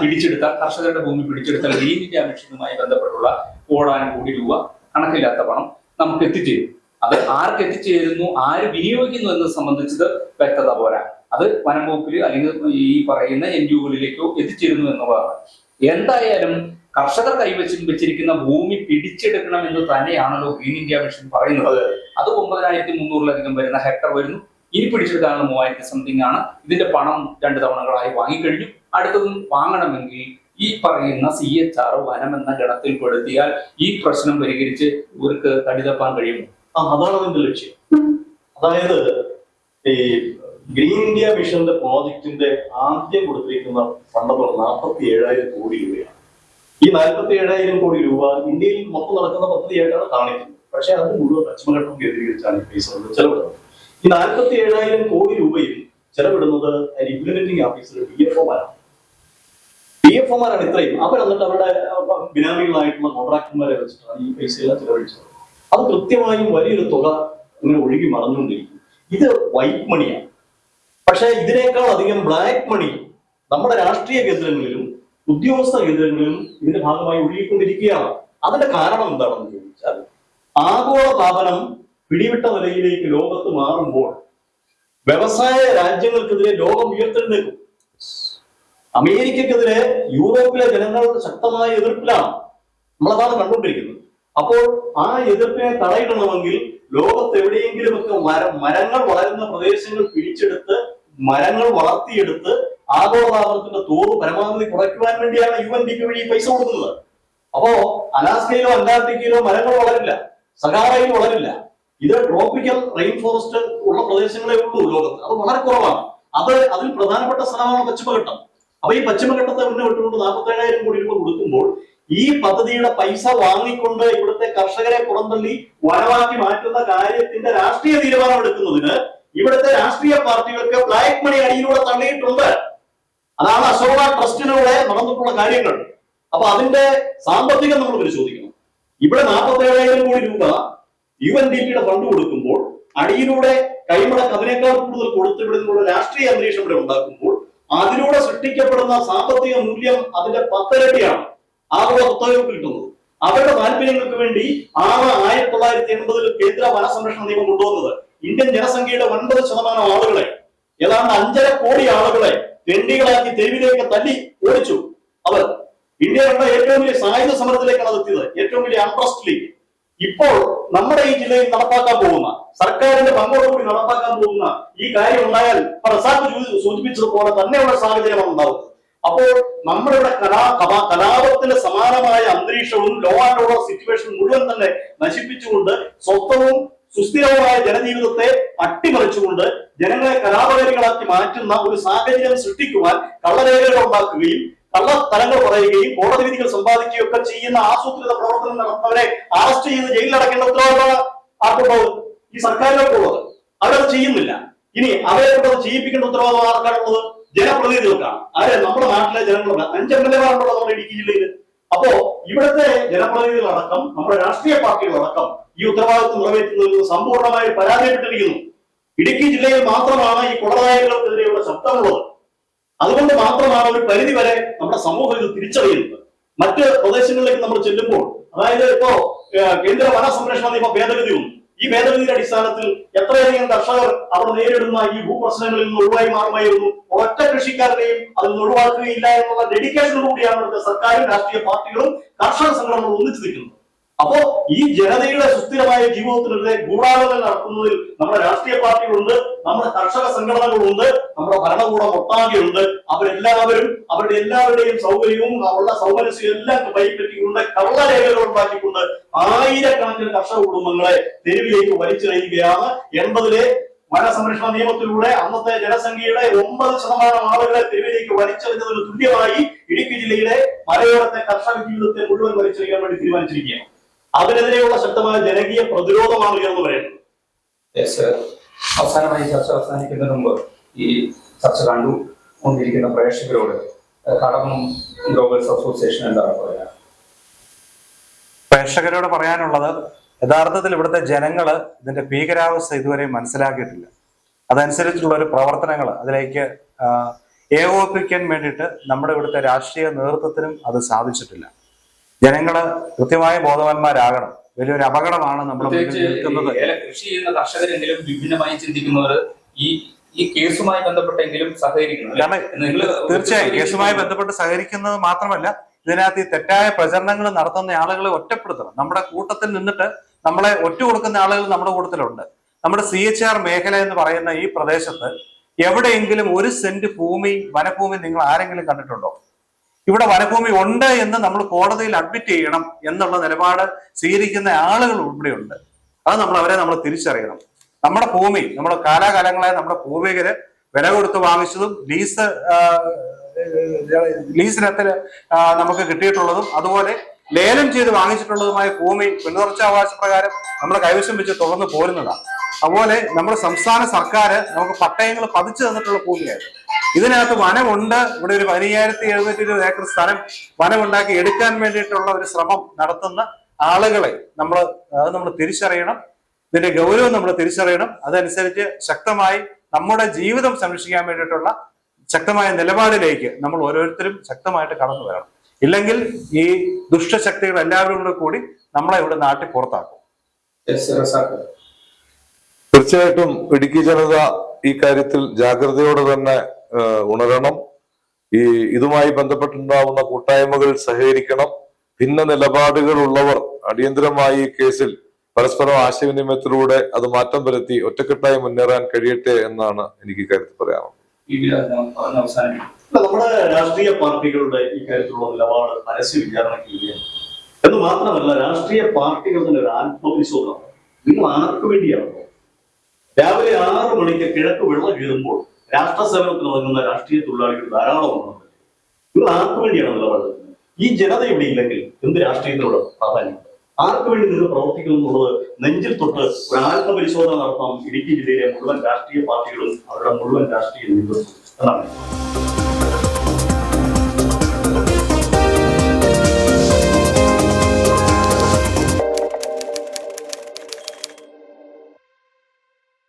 പിടിച്ചെടുത്ത കർഷകരുടെ ഭൂമി പിടിച്ചെടുത്ത ഗ്രീൻ ഇന്ത്യ മിഷനുമായി ബന്ധപ്പെട്ടുള്ള കോടാനും കോടി രൂപ കണക്കില്ലാത്ത പണം നമുക്ക് എത്തിച്ചേരും അത് ആർക്ക് എത്തിച്ചേരുന്നു ആര് വിനിയോഗിക്കുന്നു എന്നത് സംബന്ധിച്ചത് വ്യക്തത പോരാ. അത് വനം വകുപ്പിൽ അല്ലെങ്കിൽ ഈ പറയുന്ന എൻ ജി ഒകളിലേക്കോ എത്തിച്ചേരുന്നു എന്നുള്ളതാണ്. എന്തായാലും കർഷകർ കൈവച്ച് വെച്ചിരിക്കുന്ന ഭൂമി പിടിച്ചെടുക്കണം എന്ന് തന്നെയാണല്ലോ ഗ്രീൻ ഇന്ത്യ മിഷൻ പറയുന്നത്. അത് ഒമ്പതിനായിരത്തി മുന്നൂറിലധികം വരുന്ന ഹെക്ടർ വരുന്നു. ഇനി പിടിച്ചെടുക്കാനുള്ള മൂവായിരത്തി സംതിങ് ആണ്. ഇതിന്റെ പണം രണ്ട് തവണകളായി വാങ്ങിക്കഴിഞ്ഞു. അടുത്തതും വാങ്ങണമെങ്കിൽ ഈ പറയുന്ന സി എച്ച് ആർ വനം എന്ന ഗണത്തിൽ പെടുത്തിയാൽ ഈ പ്രശ്നം പരിഹരിച്ച് ഇവർക്ക് തടിതപ്പാൻ കഴിയുമോ? ആ അതാണ് അതിന്റെ ലക്ഷ്യം. അതായത് ഈ ഗ്രീൻ ഇന്ത്യ മിഷന്റെ പ്രോജക്റ്റിന്റെ ആദ്യം കൊടുത്തിരിക്കുന്ന ഫണ്ട് എന്ന് പറഞ്ഞാൽ നാൽപ്പത്തി ഏഴായിരം കോടി രൂപയാണ്. ഈ നാൽപ്പത്തി ഏഴായിരം കോടി രൂപ ഇന്ത്യയിൽ മൊത്തം നടക്കുന്ന പദ്ധതിയായിട്ടാണ് കാണിക്കുന്നത്. പക്ഷെ അത് മുഴുവൻ പശ്ചിമഘട്ടം കേന്ദ്രീകരിച്ചാണ് ഈ പൈസ ചെലവിടുന്നത്. ഈ നാൽപ്പത്തി ഏഴായിരം കോടി രൂപയിൽ ചെലവിടുന്നത് ഇംപ്ലിമെന്റിംഗ് ഓഫീസർ ഡി എഫ് ഒമാരാണ് ഡി എഫ് ഒമാരാണ് ഇത്രയും. അവർ എന്നിട്ട് അവരുടെ ബിനാമികളായിട്ടുള്ള കോൺട്രാക്ടർമാരെ വെച്ചിട്ടാണ് ഈ പൈസ എല്ലാം ചെലവഴിച്ചത്. അത് കൃത്യമായും വലിയൊരു തുക ഇങ്ങനെ ഒഴുകി മറഞ്ഞുകൊണ്ടിരിക്കും ഇത് വൈറ്റ് മണിയാണ്. പക്ഷേ ഇതിനേക്കാൾ അധികം ബ്ലാക്ക് മണി നമ്മുടെ രാഷ്ട്രീയ കേന്ദ്രങ്ങളിലും ഉദ്യോഗസ്ഥ കേന്ദ്രങ്ങളിലും ഇതിന്റെ ഭാഗമായി ഒഴുകിക്കൊണ്ടിരിക്കുകയാണ്. അതിന്റെ കാരണം എന്താണെന്ന് ചോദിച്ചാൽ ആഗോള താപനം പിടിവിട്ട നിലയിലേക്ക് ലോകത്ത് മാറുമ്പോൾ വ്യവസായ രാജ്യങ്ങൾക്കെതിരെ ലോകം ഉയർത്തെഴുന്നേക്കും അമേരിക്കക്കെതിരെ യൂറോപ്പിലെ ജനങ്ങൾ ശക്തമായ എതിർപ്പിലാണ്. നമ്മളതാണ് കണ്ടുകൊണ്ടിരിക്കുന്നത്. അപ്പോൾ ആ എതിർപ്പിനെ തടയിടണമെങ്കിൽ ലോകത്ത് എവിടെയെങ്കിലുമൊക്കെ മര മരങ്ങൾ വളരുന്ന പ്രദേശങ്ങൾ പിടിച്ചെടുത്ത് മരങ്ങൾ വളർത്തിയെടുത്ത് ആഗോളതാപനത്തിന്റെ തോത് പരമാവധി കുറയ്ക്കുവാൻ വേണ്ടിയാണ് യു എൻ ഡിക്ക് വഴി പൈസ കൊടുക്കുന്നത്. അപ്പോ അലാസ്കയിലോ അന്റാർട്ടിക്കയിലോ മരങ്ങൾ വളരില്ല. സഹാറയിൽ വളരില്ല. ഇത് ട്രോപ്പിക്കൽ റെയിൻ ഫോറസ്റ്റ് ഉള്ള പ്രദേശങ്ങളെ ഉള്ളൂ ലോകത്ത്. അത് വളരെ കുറവാണ്. അത് അതിൽ പ്രധാനപ്പെട്ട സ്ഥലമാണ് പശ്ചിമഘട്ടം. അപ്പൊ ഈ പശ്ചിമഘട്ടത്തെ മുന്നോട്ടുകൊണ്ട് നാൽപ്പത്തി ഏഴായിരം കോടി രൂപ കൊടുക്കുമ്പോൾ ഈ പദ്ധതിയുടെ പൈസ വാങ്ങിക്കൊണ്ട് ഇവിടുത്തെ കർഷകരെ പുറന്തള്ളി വനമാക്കി മാറ്റുന്ന കാര്യത്തിന്റെ രാഷ്ട്രീയ തീരുമാനം എടുക്കുന്നതിന് ഇവിടുത്തെ രാഷ്ട്രീയ പാർട്ടികൾക്ക് ബ്ലാക്ക് മണി അടിയിലൂടെ തള്ളിയിട്ടുണ്ട്. അതാണ് അശോക ട്രസ്റ്റിലൂടെ നടന്നിട്ടുള്ള കാര്യങ്ങൾ. അപ്പൊ അതിന്റെ സാമ്പത്തികം നമ്മൾ പരിശോധിക്കണം. ഇവിടെ നാൽപ്പത്തി ഏഴായിരം കോടി രൂപ യു എൻ ഡി പിയുടെ ഫണ്ട് കൊടുക്കുമ്പോൾ അടിയിലൂടെ കൈമടക്ക് അതിനേക്കാൾ കൂടുതൽ കൊടുത്തിവിടുന്നുള്ള രാഷ്ട്രീയ അന്തരീക്ഷം ഇവിടെ ഉണ്ടാക്കുമ്പോൾ അതിലൂടെ സൃഷ്ടിക്കപ്പെടുന്ന സാമ്പത്തിക മൂല്യം അതിന്റെ പത്തരട്ടിയാണ്. ആഗോള കുത്തകൾക്ക് കിട്ടുന്നത്. അവരുടെ താല്പര്യങ്ങൾക്ക് വേണ്ടി ആണ് ആയിരത്തി തൊള്ളായിരത്തി എൺപതിൽ കേന്ദ്ര വനസംരക്ഷണ നിയമം കൊണ്ടുവന്നത്. ഇന്ത്യൻ ജനസംഖ്യയുടെ ഒൻപത് ശതമാനം ആളുകളെ ഏതാണ്ട് അഞ്ചര കോടി ആളുകളെ തെണ്ടികളാക്കി തെരുവിലേക്ക് തല്ലി ഓടിച്ചു. അവർ ഇന്ത്യയിലുള്ള ഏറ്റവും വലിയ സായുധ സമരത്തിലേക്കാണ് അത് എത്തിയത്. ഏറ്റവും വലിയ അൺട്രസ്റ്റിലേക്ക് ഇപ്പോൾ നമ്മുടെ ഈ ജില്ലയിൽ നടപ്പാക്കാൻ പോകുന്ന സർക്കാരിന്റെ പങ്കോടുകൂടി നടപ്പാക്കാൻ പോകുന്ന ഈ കാര്യം ഉണ്ടായാൽ പ്രസാദ് സൂചിപ്പിച്ചതുപോലെ തന്നെയുള്ള സാഹചര്യമാണ് ഉണ്ടാവുന്നത്. അപ്പോൾ നമ്മുടെ ഇവിടെ കലാ കലാ കലാപത്തിന് സമാനമായ അന്തരീക്ഷവും ലോ ആൻഡ് ഓർഡർ സിറ്റുവേഷൻ മുഴുവൻ തന്നെ നശിപ്പിച്ചുകൊണ്ട് സ്വത്വവും സുസ്ഥിരവുമായ ജനജീവിതത്തെ അട്ടിമറിച്ചുകൊണ്ട് ജനങ്ങളെ കലാപകാരികളാക്കി മാറ്റുന്ന ഒരു സാഹചര്യം സൃഷ്ടിക്കുവാൻ കള്ളരേഖകൾ ഉണ്ടാക്കുകയും കള്ളത്തരങ്ങൾ പറയുകയും കോടതി വിധികൾ സമ്പാദിക്കുകയും ഒക്കെ ചെയ്യുന്ന ആസൂത്രിത പ്രവർത്തനം നടത്തുന്നവരെ അറസ്റ്റ് ചെയ്ത് ജയിലിൽ അടക്കേണ്ട ഉത്തരവാദിത്തമാണ് ആർക്കുള്ളത് ഈ സർക്കാരിനൊക്കെയുള്ളത് അവരത് ചെയ്യുന്നില്ല. ഇനി അവരെ കൊണ്ട് അത് ചെയ്യിപ്പിക്കേണ്ട ഉത്തരവാദിത്വം ആർക്കാണുള്ളത്? ജനപ്രതിനിധികൾക്കാണ്. ആരെ? നമ്മുടെ നാട്ടിലെ ജനങ്ങളുടെ അഞ്ച് എം എൽ എമാരുണ്ടല്ലോ നമ്മുടെ ഇടുക്കി ജില്ലയിൽ അപ്പോ ഇവിടുത്തെ ജനപ്രതിനിധികളടക്കം നമ്മുടെ രാഷ്ട്രീയ പാർട്ടികളടക്കം ഈ ഉത്തരവാദിത്വം നിറവേറ്റുന്നതിൽ സമ്പൂർണമായി പരാജയപ്പെട്ടിരിക്കുന്നു. ഇടുക്കി ജില്ലയിൽ മാത്രമാണ് ഈ കുടനായകൾക്കെതിരെയുള്ള ശബ്ദമുള്ളത് അതുകൊണ്ട് മാത്രമാണ് ഒരു പരിധി വരെ നമ്മുടെ സമൂഹം ഇത് തിരിച്ചറിയുന്നത്. മറ്റ് പ്രദേശങ്ങളിലേക്ക് നമ്മൾ ചെല്ലുമ്പോൾ അതായത് ഇപ്പോ കേന്ദ്ര വന സംരക്ഷണ നിയമ ഭേദഗതി വന്നു. ഈ ഭേദഗതിയുടെ അടിസ്ഥാനത്തിൽ എത്രയധികം കർഷകർ അവർ നേരിടുന്ന ഈ ഭൂപ്രശ്നങ്ങളിൽ നിന്ന് ഒഴിവായി മാറുമായിരുന്നു. ഒറ്റ കൃഷിക്കാരനെയും അത് ഒഴിവാക്കുകയില്ല എന്നുള്ള ഡെഡിക്കേഷനോടുകൂടിയാണ് ഇവിടുത്തെ സർക്കാരും രാഷ്ട്രീയ പാർട്ടികളും കർഷക സംഘടനകളും ഒന്നിച്ചു നിൽക്കുന്നത്. അപ്പോ ഈ ജനതയുടെ സുസ്ഥിരമായ ജീവിതത്തിനെതിരെ ഗൂഢാലോചന നടത്തുന്നതിൽ നമ്മുടെ രാഷ്ട്രീയ പാർട്ടികളുണ്ട് നമ്മുടെ കർഷക സംഘടനകളുണ്ട് നമ്മുടെ ഭരണകൂടം ഒട്ടാകെയുണ്ട്. അവരെല്ലാവരും അവരുടെ എല്ലാവരുടെയും സൗകര്യവും ഉള്ള സൗകര്യവും എല്ലാം കൈപ്പറ്റിക്കൊണ്ട് കള്ളരേഖകൾ ഉണ്ടാക്കിക്കൊണ്ട് ആയിരക്കണക്കിന് കർഷക കുടുംബങ്ങളെ തെരുവിലേക്ക് വലിച്ചെറിയുകയാണ് എൺപതിലെ വനസംരക്ഷണ നിയമത്തിലൂടെ അന്നത്തെ ജനസംഖ്യയുടെ ഒമ്പത് ശതമാനം ആളുകളെ തെരുവിലേക്ക് വലിച്ചെറിഞ്ഞതിന് തുല്യമായി ഇടുക്കി ജില്ലയിലെ മലയോരത്തെ കർഷക ജീവിതത്തെ മുഴുവൻ വലിച്ചെറിയാൻ വേണ്ടി തീരുമാനിച്ചിരിക്കുകയാണ്. അതിനെതിരെയുള്ള ശക്തമായ ജനകീയ പ്രതിരോധമാണ് ഉയർന്നു വരുന്നത്. അവസാനമായി ചർച്ച അവസാനിക്കുന്നതിന് മുമ്പ് ഈ ചർച്ച കണ്ടു കൊണ്ടിരിക്കുന്ന പ്രേക്ഷകരോട് കടമം ഗ്ലോബൽസ് അസോസിയേഷൻ എന്താണ് പറയാ പ്രേക്ഷകരോട് പറയാനുള്ളത് യഥാർത്ഥത്തിൽ ഇവിടുത്തെ ജനങ്ങൾ ഇതിന്റെ ഭീകരാവസ്ഥ ഇതുവരെ മനസ്സിലാക്കിയിട്ടില്ല. അതനുസരിച്ചുള്ള ഒരു പ്രവർത്തനങ്ങൾ അതിലേക്ക് ഏകോപിപ്പിക്കാൻ വേണ്ടിയിട്ട് നമ്മുടെ ഇവിടുത്തെ രാഷ്ട്രീയ നേതൃത്വത്തിനും അത് സാധിച്ചിട്ടില്ല. ജനങ്ങൾ കൃത്യമായ ബോധവാന്മാരാകണം. വലിയൊരു അപകടമാണ് നമ്മൾ നിൽക്കുന്നത്. കൃഷി ചെയ്യുന്ന കർഷകരെങ്കിലും വിഭിന്നമായി ചിന്തിക്കുന്നവർ ഈ ഈ കേസുമായി ബന്ധപ്പെട്ടെങ്കിലും സഹകരിക്കണം? തീർച്ചയായും കേസുമായി ബന്ധപ്പെട്ട് സഹകരിക്കുന്നത് മാത്രമല്ല ഇതിനകത്ത് ഈ തെറ്റായ പ്രചരണങ്ങൾ നടത്തുന്ന ആളുകളെ ഒറ്റപ്പെടുത്തണം. നമ്മുടെ കൂട്ടത്തിൽ നിന്നിട്ട് നമ്മളെ ഒറ്റ കൊടുക്കുന്ന ആളുകൾ നമ്മുടെ കൂട്ടത്തിലുണ്ട്. നമ്മുടെ സി എച്ച് ആർ മേഖല എന്ന് പറയുന്ന ഈ പ്രദേശത്ത് എവിടെയെങ്കിലും ഒരു സെന്റ് ഭൂമി വനഭൂമി നിങ്ങൾ ആരെങ്കിലും കണ്ടിട്ടുണ്ടോ? ഇവിടെ വനഭൂമി ഉണ്ട് എന്ന് നമ്മൾ കോടതിയിൽ അഡ്മിറ്റ് ചെയ്യണം എന്നുള്ള നിലപാട് സ്വീകരിക്കുന്ന ആളുകൾ ഉൾപ്പെടെയുണ്ട് അത് നമ്മൾ അവരെ നമ്മൾ തിരിച്ചറിയണം. നമ്മുടെ ഭൂമി നമ്മുടെ കാലാകാലങ്ങളായി നമ്മുടെ പൂർവികര് വില കൊടുത്ത് വാങ്ങിച്ചതും ലീസ് ലീസിനത്തിൽ നമുക്ക് കിട്ടിയിട്ടുള്ളതും അതുപോലെ ലേലം ചെയ്ത് വാങ്ങിച്ചിട്ടുള്ളതുമായ ഭൂമി പിന്തുടർച്ചാവകാശ പ്രകാരം നമ്മുടെ കൈവശം വെച്ച് തുറന്നു പോരുന്നതാണ്. അതുപോലെ നമ്മുടെ സംസ്ഥാന സർക്കാർ നമുക്ക് പട്ടയങ്ങൾ പതിച്ചു തന്നിട്ടുള്ള ഭൂമിയായിരുന്നു. ഇതിനകത്ത് വനമുണ്ട്. ഇവിടെ ഒരു പതിനയ്യായിരത്തി എഴുന്നൂറ്റി ഇരുപത് ഏക്കർ സ്ഥലം വനമുണ്ടാക്കി എടുക്കാൻ വേണ്ടിയിട്ടുള്ള ഒരു ശ്രമം നടത്തുന്ന ആളുകളെ നമ്മൾ അത് നമ്മൾ തിരിച്ചറിയണം. ഇതിന്റെ ഗൗരവം നമ്മൾ തിരിച്ചറിയണം. അതനുസരിച്ച് ശക്തമായി നമ്മുടെ ജീവിതം സംരക്ഷിക്കാൻ വേണ്ടിയിട്ടുള്ള ശക്തമായ നിലപാടിലേക്ക് നമ്മൾ ഓരോരുത്തരും ശക്തമായിട്ട് കടന്നു വരണം. ഇല്ലെങ്കിൽ ഈ ദുഷ്ടശക്തികൾ എല്ലാവരും കൂടെ കൂടി നമ്മളെ ഇവിടെ നാട്ടിൽ പുറത്താക്കും. തീർച്ചയായിട്ടും ഇടുക്കി ജനത ഈ കാര്യത്തിൽ ജാഗ്രതയോടെ തന്നെ ഉണരണം. ഈ ഇതുമായി ബന്ധപ്പെട്ടുണ്ടാവുന്ന കൂട്ടായ്മകൾ സഹകരിക്കണം. ഭിന്ന നിലപാടുകൾ ഉള്ളവർ അടിയന്തരമായി ഈ കേസിൽ പരസ്പരം ആശയവിനിമയത്തിലൂടെ അത് മാറ്റം വരുത്തി ഒറ്റക്കെട്ടായി മുന്നേറാൻ കഴിയട്ടെ എന്നാണ് എനിക്ക് ഇക്കാര്യത്തിൽ പറയാനുള്ളത്. നമ്മുടെ രാഷ്ട്രീയ പാർട്ടികളുടെ ഇക്കാര്യത്തിലുള്ള നിലപാട് പരസ്യ വിചാരണയ്ക്ക് വിധേയം എന്ന് മാത്രമല്ല രാഷ്ട്രീയ പാർട്ടികൾ തന്നെ ഒരു ആത്മവിശ്വാസം. നിങ്ങൾ ആർക്ക് വേണ്ടിയാണോ? രാവിലെ ആറു മണിക്ക് കിഴക്ക് വെള്ളം കീറുമ്പോൾ രാഷ്ട്ര സേവനത്തിന് ഇറങ്ങുന്ന രാഷ്ട്രീയ തൊഴിലാളികൾ ധാരാളം ഉണ്ട് നിങ്ങൾ ആർക്ക് വേണ്ടിയാണ് നിലപാട് ഈ ജനത ഇവിടെ ഇല്ലെങ്കിൽ എന്ത് രാഷ്ട്രീയത്തിനോട് പ്രാധാന്യം? ആർക്ക് വേണ്ടി നിങ്ങൾ പ്രവർത്തിക്കുന്നു എന്നുള്ളത് നെഞ്ചിൽ തൊട്ട് ഒരു ആത്മപരിശോധന നടത്താം ഇടുക്കി ജില്ലയിലെ മുഴുവൻ രാഷ്ട്രീയ പാർട്ടികളും അവരുടെ മുഴുവൻ രാഷ്ട്രീയ നേതൃത്വം എന്നാണ്